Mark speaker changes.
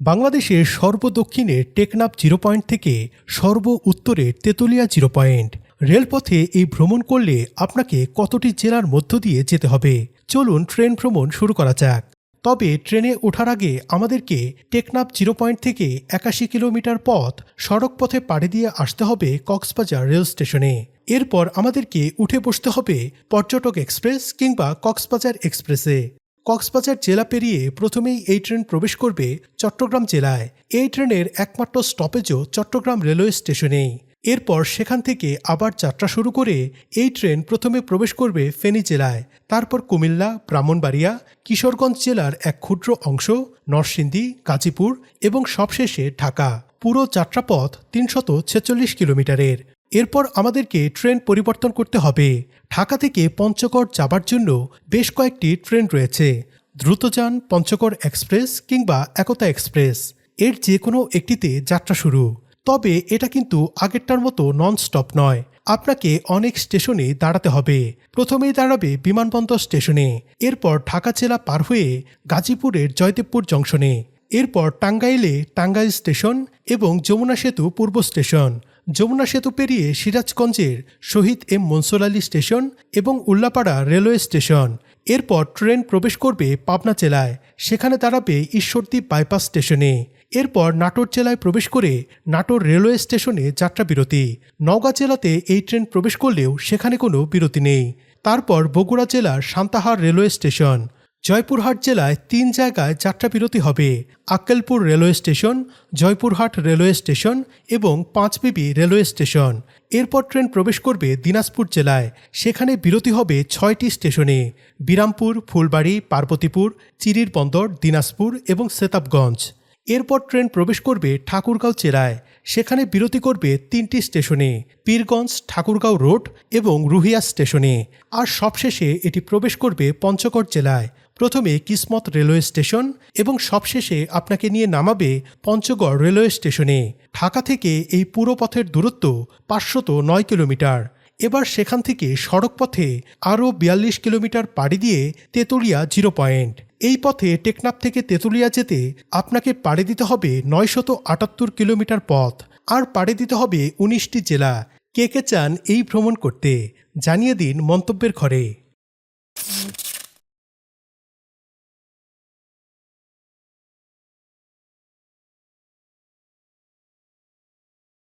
Speaker 1: বাংলাদেশের সর্বদক্ষিণে Teknaf zero point থেকে সর্ব উত্তরে তেতুলিয়া জিরো পয়েন্ট। রেলপথে এই ভ্রমণ করলে আপনাকে কতটি জেলার মধ্য দিয়ে যেতে হবে? চলুন ট্রেন ভ্রমণ শুরু করা যাক। তবে ট্রেনে ওঠার আগে আমাদেরকে টেকনাফ জিরো পয়েন্ট থেকে একাশি কিলোমিটার পথ সড়ক পথে পাড়ি দিয়ে আসতে হবে কক্সবাজার রেল স্টেশনে। এরপর আমাদেরকে উঠে বসতে হবে পর্যটক এক্সপ্রেস কিংবা কক্সবাজার এক্সপ্রেসে। কক্সবাজার জেলা পেরিয়ে প্রথমেই এই ট্রেন প্রবেশ করবে চট্টগ্রাম জেলায়। এই ট্রেনের একমাত্র স্টপেজও চট্টগ্রাম রেলওয়ে স্টেশনেই। এরপর সেখান থেকে আবার যাত্রা শুরু করে এই ট্রেন প্রথমে প্রবেশ করবে ফেনী জেলায়। তারপর কুমিল্লা, ব্রাহ্মণবাড়িয়া, কিশোরগঞ্জ জেলার এক ক্ষুদ্র অংশ, নরসিংদী, গাজীপুর এবং সবশেষে ঢাকা। পুরো যাত্রাপথ তিনশত ছেচল্লিশ কিলোমিটারের। এরপর আমাদেরকে ট্রেন পরিবর্তন করতে হবে। ঢাকা থেকে পঞ্চগড় যাবার জন্য বেশ কয়েকটি ট্রেন রয়েছে। দ্রুতযান পঞ্চগড় এক্সপ্রেস কিংবা একতা এক্সপ্রেস। এর যে কোনো একটিতে যাত্রা শুরু। তবে এটা কিন্তু আগেরটার মতো নন স্টপ নয়। আপনাকে অনেক স্টেশনে দাঁড়াতে হবে। প্রথমেই দাঁড়াবে বিমানবন্দর স্টেশনে। এরপর ঢাকা জেলা পার হয়ে গাজীপুরের জয়দেবপুর জংশনে। এরপর টাঙ্গাইলে টাঙ্গাইল স্টেশন এবং যমুনা সেতু পূর্ব স্টেশন। যমুনা সেতু পেরিয়ে সিরাজগঞ্জের শহীদ এম মনসুর আলী স্টেশন এবং উল্লাপাড়া রেলওয়ে স্টেশন। এরপর ট্রেন প্রবেশ করবে পাবনা জেলায়, সেখানে দাঁড়াবে ঈশ্বরদী বাইপাস স্টেশনে। এরপর নাটোর জেলায় প্রবেশ করে নাটোর রেলওয়ে স্টেশনে যাত্রা বিরতি। নওগাঁ জেলাতে এই ট্রেন প্রবেশ করলেও সেখানে কোনো বিরতি নেই। তারপর বগুড়া জেলার সান্তাহার রেলওয়ে স্টেশন। জয়পুরহাট জেলায় তিন জায়গায় যাত্রা বিরতি হবে। Akkelpur railway station, Joypurhat railway station এবং পাঁচবিবি রেলওয়ে স্টেশন। এরপর ট্রেন প্রবেশ করবে দিনাজপুর জেলায়। সেখানে বিরতি হবে ছয়টি স্টেশনে। বিরামপুর, ফুলবাড়ি, পার্বতীপুর, চিরির বন্দর, দিনাজপুর এবং সেতাবগঞ্জ। এরপর ট্রেন প্রবেশ করবে ঠাকুরগাঁও জেলায়। সেখানে বিরতি করবে তিনটি স্টেশনে। পীরগঞ্জ, ঠাকুরগাঁও রোড এবং রুহিয়া স্টেশনে। আর সবশেষে এটি প্রবেশ করবে পঞ্চগড় জেলায়। প্রথমে কিসমত রেলওয়ে স্টেশন এবং সবশেষে আপনাকে নিয়ে নামাবে পঞ্চগড় রেলওয়ে স্টেশনে। ঢাকা থেকে এই পুরো পথের দূরত্ব পাঁচশত নয় কিলোমিটার। এবার সেখান থেকে সড়ক পথে আরও বিয়াল্লিশ কিলোমিটার পাড়ি দিয়ে তেতুলিয়া জিরো পয়েন্ট। এই পথে টেকনাফ থেকে তেতুলিয়া যেতে আপনাকে পাড়ি দিতে হবে নয়শত আটাত্তর কিলোমিটার পথ আর পাড়ি দিতে হবে উনিশটি জেলা। কে কে চান এই ভ্রমণ করতে? জানিয়ে দিন মন্তব্যের ঘরে।